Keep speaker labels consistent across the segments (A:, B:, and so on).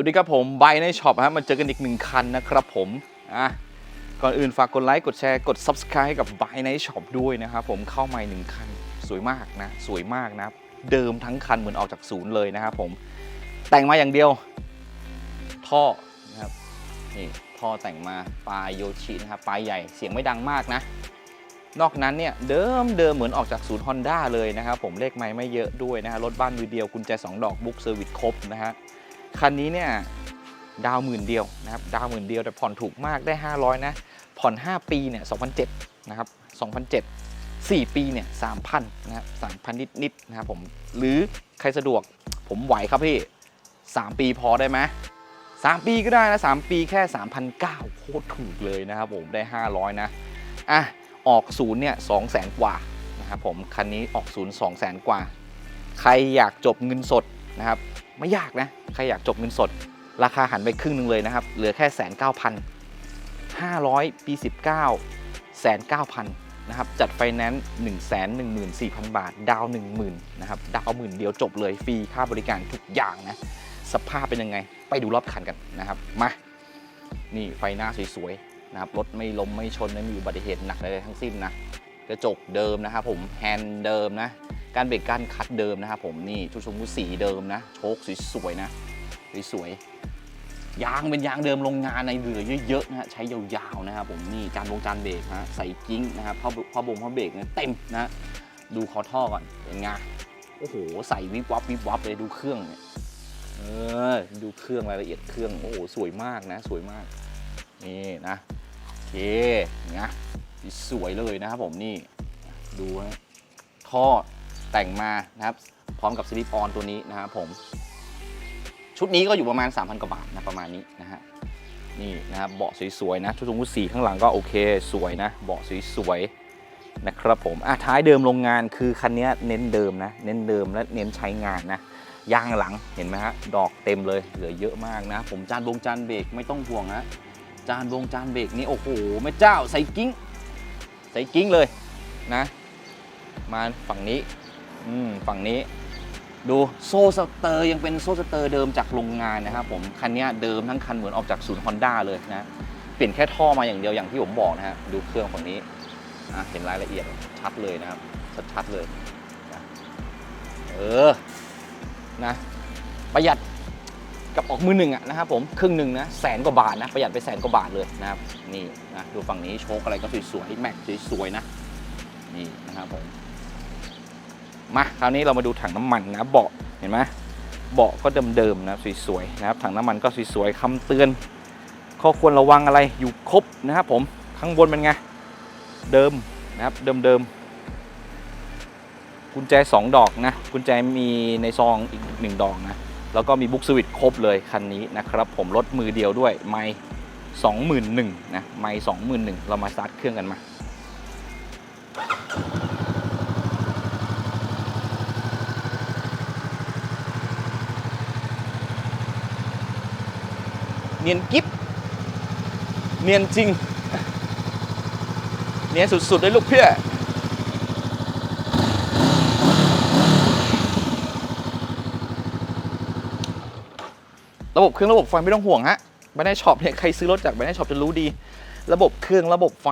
A: วัสดีครับผมไบในช็อปฮะมาเจอกันอีกหนึ่งคันนะครับผมอะก่อนอื่นฝากกดไลค์กดแชร์กด Subscribe ให้กับไบในช็อปด้วยนะครับผมเข้ามาอีกหนึ่งคันสวยมากนะ สวยมากนะ เดิมทั้งคันเหมือนออกจากศูนย์เลยนะครับผมแต่งมาอย่างเดียว ท่อนะครับนี่ท่อแต่งมาปลายโยชินะครับปลายใหญ่เสียงไม่ดังมากนะ นอกนั้นเนี่ยเดิมเดิมเหมือนออกจากศูนย์ Honda เลยนะครับผมเลขไม่ไม่เยอะด้วยนะฮะรถบ้านมือเดียวกุญแจ2ดอกบุ๊กเซอร์วิสครบนะฮะ คันนี้เนี่ยดาวหมื่นเดียวนะครับดาวหมื่นเดียวแต่ผ่อนถูกมากได้ 500 นะ ผ่อน 5 ปีเนี่ย2,007นะครับ2,007 4 ปีเนี่ย3,000นะครับ3,000นิดนิดๆนะครับผมหรือใครสะดวกผมไหวครับพี่ 3 ปีพอได้ไหม3ปีก็ได้นะ3ปีแค่3,900โคตรถูกเลยนะครับผมได้ 500 นะอะออกศูนย์เนี่ยสองแสนกว่านะครับผมคันนี้ออกศูนย์สองแสนกว่า ใครอยากจบเงินสด นะครับ ไม่ยากนะ ใครอยากจบเงินสด ราคาหันไปครึ่งหนึงเลยนะครับ เหลือแค่แสนเก้าพันห้าร้อยปีสิบเก้าแสนเก้าพันนะครับ จัดไฟแนนซ์หนึ่งแสนหนึ่งหมื่นสี่พันบาท ดาวหนึ่งหมื่นนะครับ ดาวหมื่นเดียวจบเลย ฟรีค่าบริการทุกอย่างนะ สภาพเป็นยังไง ไปดูรอบคันกันนะครับ มา นี่ไฟหน้าสวยๆนะครับ รถไม่ล้มไม่ชนไม่มีอุบัติเหตุหนักใดๆทั้งสิ้นนะ กระจกเดิมนะครับผม แฮนด์เดิมนะ การเบรกการคัดเดิมนะครับผมนี่ชุดชมพูสีเดิมนะ โชคสวยๆนะสวยๆยางเป็นยางเดิมโรงงานในเหลือเยอะๆนะฮะใช้ยาวๆนะครับผมนี่จานวงจานเบรกนะใส่กิ้งนะครับพ่อพ่อบงพ่อเบรกเนี่ยเต็มนะดูคอท่อก่อนเป็นไงโอ้โหใส่วิบวับวิบวับเลยดูเครื่องเนี่ยเออดูเครื่องรายละเอียดเครื่องโอ้โหสวยมากนะ สวยมากนี่นะโอเคนะสวยเลยนะครับผมนี่ดูนะท่อ แต่งมานะครับ พร้อมกับสลิปออนตัวนี้นะครับผม ชุดนี้ก็อยู่ประมาณ 3,000 กว่าบาทนะประมาณนี้นะฮะนี่นะครับเบาะสวยๆนะชุดทรงวุฒิสีข้างหลังก็โอเค สวยนะเบาะสวยๆนะครับผมอะท้ายเดิมโรงงานคือคันนี้เน้นเดิมนะ เน้นเดิมและเน้นใช้งานนะยางหลังเห็นไหมฮะดอกเต็มเลยเหลือเยอะมากนะ ผมจานบงจานเบรกไม่ต้องห่วงนะจานวงจานเบรกนี่โอ้โหแม่เจ้าใส่กิ้งใส่กิ้งเลยนะ มาฝั่งนี้ อืมฝั่งนี้ดูโซ่สเตอร์ยังเป็นโซ่สเตอร์เดิมจากโรงงานนะครับผมคันนี้เดิมทั้งคันเหมือนออกจากศูนย์ฮอนด้าเลยนะเปลี่ยนแค่ท่อมาอย่างเดียวอย่างที่ผมบอกนะฮะดูเครื่องฝั่งนี้อะเห็นรายละเอียดชัดเลยนะครับชัดๆเลยนะเออนะประหยัดกับออกมือหนึ่งอะนะครับผมครึ่งหนึ่งนะแสนกว่าบาทนะประหยัดไปแสนกว่าบาทเลยนะครับนี่นะดูฝั่งนี้โชคอะไรก็สวยๆแม็กสวยๆนะนี่นะครับผม มาคราวนี้เรามาดูถังน้ำมันนะเบาะเห็นไหมเบาะก็เดิมๆนะสวยๆนะครับถังน้ำมันก็สวยๆคำเตือน ข้อควรระวังอะไรอยู่ครบนะครับผมข้างบนเป็นไงเดิมนะครับเดิมๆกุญแจสองดอกนะกุญแจมีในซองอีกหนึ่งดอกนะแล้วก็มีบุ๊กสวิตครบเลยคันนี้นะครับผมรถมือเดียวด้วยไม่สองหมื่นหนึ่งนะไม่สองหมื่นหนึ่งเรามาสตาร์ทเครื่องกันมา นียนกิฟเนียนจริง เนียนสุดๆเลยลูกเพื่อระบบเครื่องระบบไฟไม่ต้องห่วงฮะแบรนด์ช็อปเนี่ยใครซื้อรถจากแบรนด์ช็อปจะรู้ดี ระบบเครื่องระบบไฟ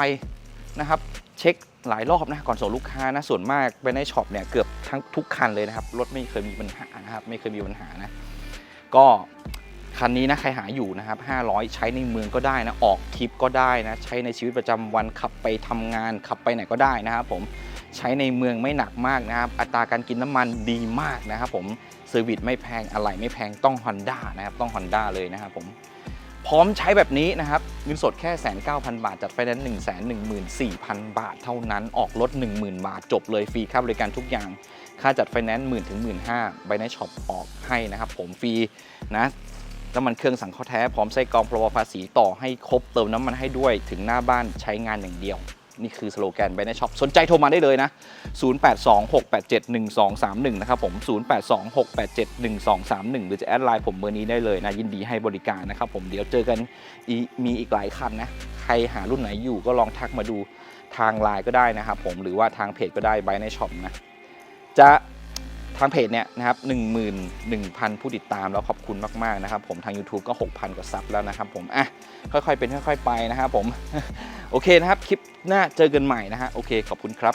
A: นะครับ เช็คหลายรอบนะก่อนส่งลูกค้านะส่วนมากแบรนด์ช็อปเนี่ยเกือบทั้งทุกคันเลยนะครับ รถไม่เคยมีปัญหานะครับไม่เคยมีปัญหานะ ก็ คันนี้นะใครหาอยู่นะครับ 500 ใช้ในเมืองก็ได้นะ ออกทริปก็ได้นะ ใช้ในชีวิตประจำวันขับไปทำงาน ขับไปไหนก็ได้นะครับผม ใช้ในเมืองไม่หนักมากนะครับ อัตราการกินน้ำมันดีมากนะครับผมเซอร์วิสไม่แพง อะไรไม่แพง ต้อง Honda นะครับ ต้อง Honda เลยนะครับผม พร้อมใช้แบบนี้นะครับเงินสดแค่แสนเก้าพันบาท จัดไฟแนนซ์หนึ่งแสนหนึ่งหมื่นสี่พันบาทเท่านั้น ออกรถ10,000บาทจบเลยฟรีค่าบริการทุกอย่าง ค่าจัดไฟแนนซ์หมื่นถึงหมื่นห้าใบในช็อปออกให้นะครับผมฟรีนะ น้ำมันเครื่องสังเคราะห์แท้พร้อมไส้กรองพรบภาษีต่อให้ครบเติมน้ำมันให้ด้วยถึงหน้าบ้านใช้งานอย่างเดียว นี่คือสโลแกนไบในช็อปสนใจโทรมาได้เลยนะ 0826871231 นะครับผม 0826871231 หรือจะแอดไลน์ผมเบอร์นี้ได้เลยนะ ยินดีให้บริการนะครับผมเดี๋ยวเจอกันมีอีกหลายคันนะ ใครหารุ่นไหนอยู่ก็ลองทักมาดูทางไลน์ก็ได้นะครับผมหรือว่าทางเพจก็ได้ไบในช็อปนะจะ ทางเพจเนี่ยนะครับ11,000 ผู้ติดตามแล้วขอบคุณมากๆนะครับผมทาง YouTube ก็ 6,000 กว่าซับแล้วนะครับผมอะค่อยๆเป็นค่อย ๆ ไปนะครับผม โอเคนะครับ คลิปหน้าเจอกันใหม่นะฮะโอเคขอบคุณครับ